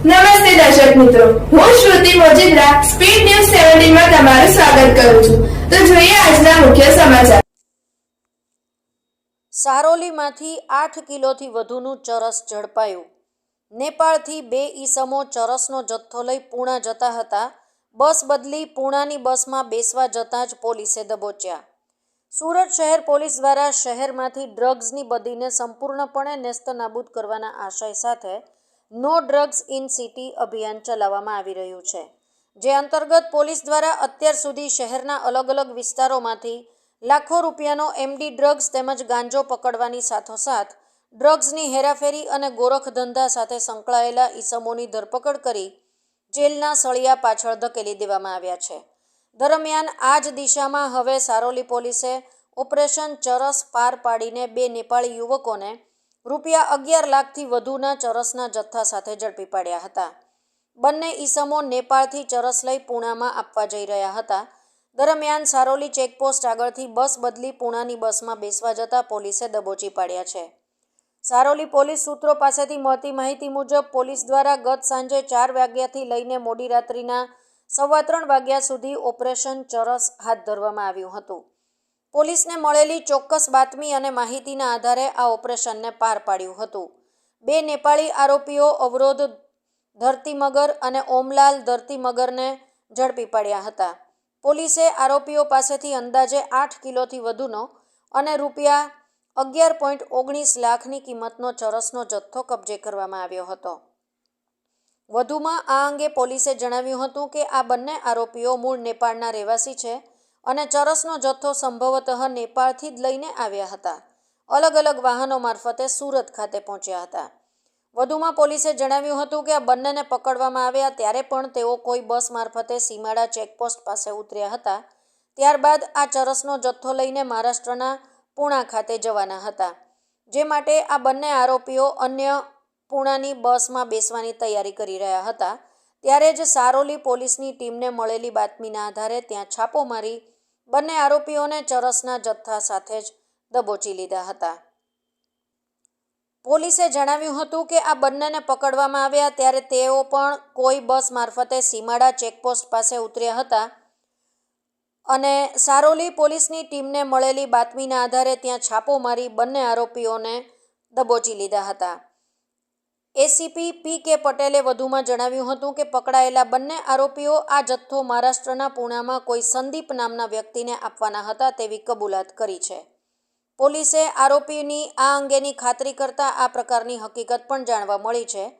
નમસ્તે દર્શક મિત્રો. હું શ્રુતિ મોજીદ્રા સ્પીડ ન્યૂઝ સેવન્ટીનમાં તમારું સ્વાગત કરું છું. તો જોઈએ આજના મુખ્ય સમાચાર. સારોલીમાંથી આઠ કિલોથી વધુનું ચરસ ઝડપાયું. નેપાળથી બે ઈસમો ચરસનો જથ્થો લઈ પૂણા જતા હતા. બસ બદલી પૂણાની બસમાં બેસવા જતાં જ પોલીસે દબોચ્યા. સુરત શહેર પોલીસ દ્વારા શહેરમાંથી ડ્રગ્સની બદીને સંપૂર્ણપણે નેસ્તનાબૂદ કરવાના આશય સાથે નો ડ્રગ્સ ઇન સિટી અભિયાન ચલાવવામાં આવી રહ્યું છે, જે અંતર્ગત પોલીસ દ્વારા અત્યાર સુધી શહેરના અલગ અલગ વિસ્તારોમાંથી લાખો રૂપિયાનો એમડી ડ્રગ્સ તેમજ ગાંજો પકડવાની સાથોસાથ ડ્રગ્સની હેરાફેરી અને ગોરખ ધંધા સાથે સંકળાયેલા ઈસમોની ધરપકડ કરી જેલના સળિયા પાછળ ધકેલી દેવામાં આવ્યા છે. દરમિયાન આ જ દિશામાં હવે સારોલી પોલીસે ઓપરેશન ચરસ પાર પાડીને બે નેપાળી યુવકોને રૂપિયા અગિયાર લાખથી વધુના ચરસના જથ્થા સાથે ઝડપી પાડ્યા હતા. બંને ઈસમો નેપાળથી ચરસ લઈ પૂણામાં આપવા જઈ રહ્યા હતા. દરમિયાન સારોલી ચેકપોસ્ટ આગળથી બસ બદલી પૂણાની બસમાં બેસવા જતા પોલીસે દબોચી પાડ્યા છે. સારોલી પોલીસ સૂત્રો પાસેથી મળતી માહિતી મુજબ પોલીસ દ્વારા ગત સાંજે ચાર વાગ્યાથી લઈને મોડી રાત્રિના સવા ત્રણ વાગ્યા સુધી ઓપરેશન ચરસ હાથ ધરવામાં આવ્યું હતું. પોલીસને મળેલી ચોક્કસ બાતમી અને માહિતીના આધારે આ ઓપરેશનને પાર પાડ્યું હતું. બે નેપાળી આરોપીઓ અવરોધ ધરતીમગર અને ઓમલાલ ધરતીમગરને ઝડપી પાડ્યા હતા. પોલીસે આરોપીઓ પાસેથી અંદાજે આઠ કિલોથી વધુનો અને રૂપિયા અગિયાર પોઈન્ટ ઓગણીસ લાખની કિંમતનો ચરસનો જથ્થો કબજે કરવામાં આવ્યો હતો. વધુમાં આ અંગે પોલીસે જણાવ્યું હતું કે આ બંને આરોપીઓ મૂળ નેપાળના રહેવાસી છે અને ચરસનો જથ્થો સંભવતઃ નેપાળથી જ લઈને આવ્યા હતા. અલગ અલગ વાહનો મારફતે સુરત ખાતે પહોંચ્યા હતા. વધુમાં પોલીસે જણાવ્યું હતું કે આ બંનેને પકડવામાં આવ્યા ત્યારે પણ તેઓ કોઈ બસ મારફતે સીમાડા ચેકપોસ્ટ પાસે ઉતર્યા હતા. ત્યારબાદ આ ચરસનો જથ્થો લઈને મહારાષ્ટ્રના પૂણા ખાતે જવાના હતા. જે માટે આ બંને આરોપીઓ અન્ય પૂણાની બસમાં બેસવાની તૈયારી કરી રહ્યા હતા. ત્યારે જ સારોલી પોલીસની ટીમને મળેલી બાતમીના આધારે ત્યાં છાપો મારી બંને આરોપીઓને ચરસના જથ્થા સાથે જ દબોચી લીધા હતા. પોલીસે જણાવ્યું હતું કે આ બંનેને પકડવામાં આવ્યા ત્યારે તેઓ પણ કોઈ બસ મારફતે સીમાડા ચેકપોસ્ટ પાસે ઉતર્યા હતા અને સારોલી પોલીસની ટીમને મળેલી બાતમીના આધારે ત્યાં છાપો મારી બંને આરોપીઓને દબોચી લીધા હતા. એસીપી પી કે પટેલે વધુમાં જણાવ્યું હતું કે પકડાયેલા બંને આરોપીઓ આ જથ્થો મહારાષ્ટ્રના પૂણામાં કોઈ સંદીપ નામના વ્યક્તિને આપવાના હતા તેવી કબૂલાત કરી છે. પોલીસે આરોપીની આ અંગેની ખાતરી કરતા આ પ્રકારની હકીકત પણ જાણવા મળી છે.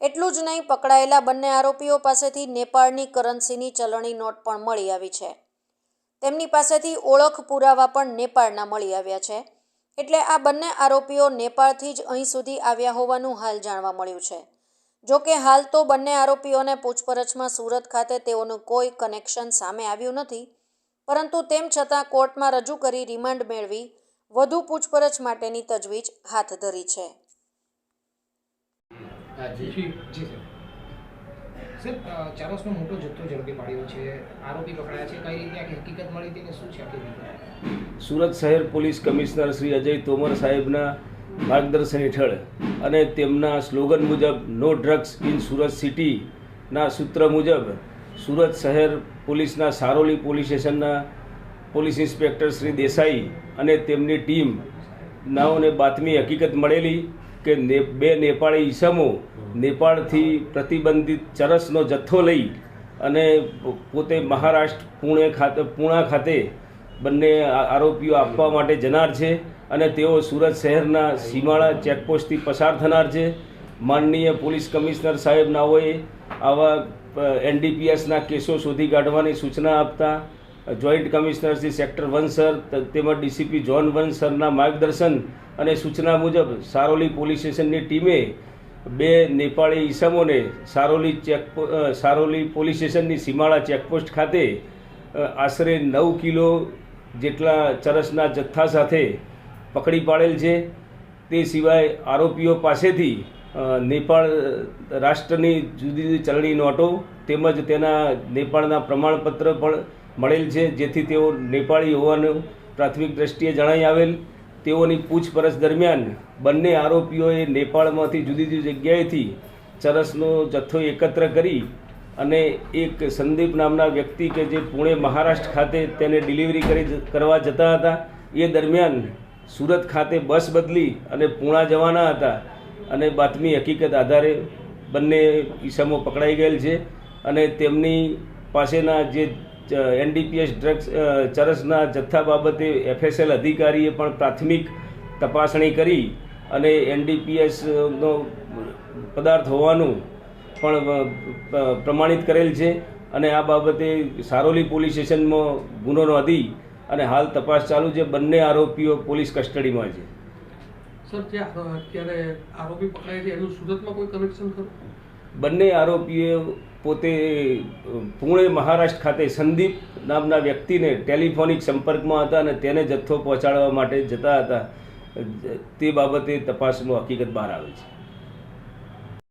એટલું જ નહીં, પકડાયેલા બંને આરોપીઓ પાસેથી નેપાળની કરન્સીની ચલણી નોટ પણ મળી આવી છે. તેમની પાસેથી ઓળખ પુરાવા પણ નેપાળના મળી આવ્યા છે. એટલે આ બંને આરોપીઓ નેપાળથી જ અહીં સુધી આવ્યા હોવાનું હાલ જાણવા મળ્યું છે. જો કે હાલ તો બંને આરોપીઓને પૂછપરછમાં સુરત ખાતે તેઓનું કોઈ કનેક્શન સામે આવ્યું નથી પરંતુ તેમ છતાં કોર્ટમાં રજૂ કરી રિમાન્ડ મેળવી વધુ પૂછપરછ માટેની તજવીજ હાથ ધરી છે. જી જી જી. સર મોટો જથ્થો ઝડપી પાડ્યો છે. આરોપી પકડાયા છે. કઈ રીતે આખી હકીકત મળી હતી શું છે આખી સુરત શહેર પોલીસ કમિશનર શ્રી અજય તોમર સાહેબના માર્ગદર્શન હેઠળ અને તેમના સ્લોગન મુજબ નો ડ્રગ્સ ઇન સુરત સિટીના સૂત્ર મુજબ સુરત શહેર પોલીસના સારોલી પોલીસ સ્ટેશનના પોલીસ ઇન્સ્પેક્ટર શ્રી દેસાઈ અને તેમની ટીમ, નાઓને બાતમી હકીકત મળેલી. કે બે નેપાળી ઈસમો નેપાળથી પ્રતિબંધિત ચરસનો જથ્થો લઈ અને પોતે મહારાષ્ટ્ર પુણે ખાતે પૂણા ખાતે બંને આરોપીઓ આપવા માટે જનાર છે અને તેઓ સુરત શહેરના સીમાળા ચેકપોસ્ટથી પસાર થનાર છે. માનનીય પોલીસ કમિશનર સાહેબ નાઓએ આવા એનડીપીએસના કેસો શોધી કાઢવાની સૂચના આપતા joint commissioner Shri sector one sir તેમજ ડીસીપી જોન વન સરના માર્ગદર્શન અને સૂચના મુજબ સારોલી પોલીસ સ્ટેશનની ટીમે બે નેપાળી ઈસમોને સારોલી ચેક સારોલી પોલીસ સ્ટેશનની સીમાળા ચેકપોસ્ટ ખાતે આશરે નવ કિલો જેટલા ચરસના જથ્થા સાથે પકડી પાડેલ છે. તે સિવાય આરોપીઓ પાસેથી નેપાળ રાષ્ટ્રની જુદી જુદી ચલણી નોટો તેમજ તેના નેપાળના પ્રમાણપત્ર પણ મળેલ છે, જેથી તેઓ નેપાળી હોવાનું પ્રાથમિક દ્રષ્ટિએ જણાઈ આવેલ. તેઓની પૂછપરછ દરમિયાન બંને આરોપીઓએ નેપાળમાંથી જુદી જુદી જગ્યાએથી ચરસનો જથ્થો એકત્ર કરી અને એક સંદીપ નામના વ્યક્તિ કે જે પુણે, મહારાષ્ટ્ર ખાતે તેને ડિલિવરી કરી કરવા જતા હતા. એ દરમિયાન સુરત ખાતે બસ બદલી અને પૂણા જવાના હતા અને બાતમી હકીકત આધારે બંને ઈસમો પકડાઈ ગયેલ છે અને તેમની પાસેના જે એનડીપીએસ ડ્રગ્સ ચરસના જથ્થા બાબતે એફએસએલ અધિકારીએ પણ પ્રાથમિક તપાસણી કરી અને એનડીપીએસનો પદાર્થ હોવાનું પણ પ્રમાણિત કરેલ છે અને આ બાબતે સારોલી પોલીસ સ્ટેશનમાં ગુનો નોંધી અને હાલ તપાસ ચાલુ છે. બંને આરોપીઓ પોલીસ કસ્ટડીમાં છે. સર અત્યારે આરોપી પકડાય છે એનું સુરતમાં કોઈ કનેક્શન ખરું? બંને આરોપીઓ પોતે પુણે મહારાષ્ટ્ર ખાતે સંદીપ નામના વ્યક્તિને ટેલિફોનિક સંપર્કમાં હતા અને તેને જથ્થો પહોંચાડવા માટે જતા હતા. તે બાબતે તપાસનું હકીકત બહાર આવે છે.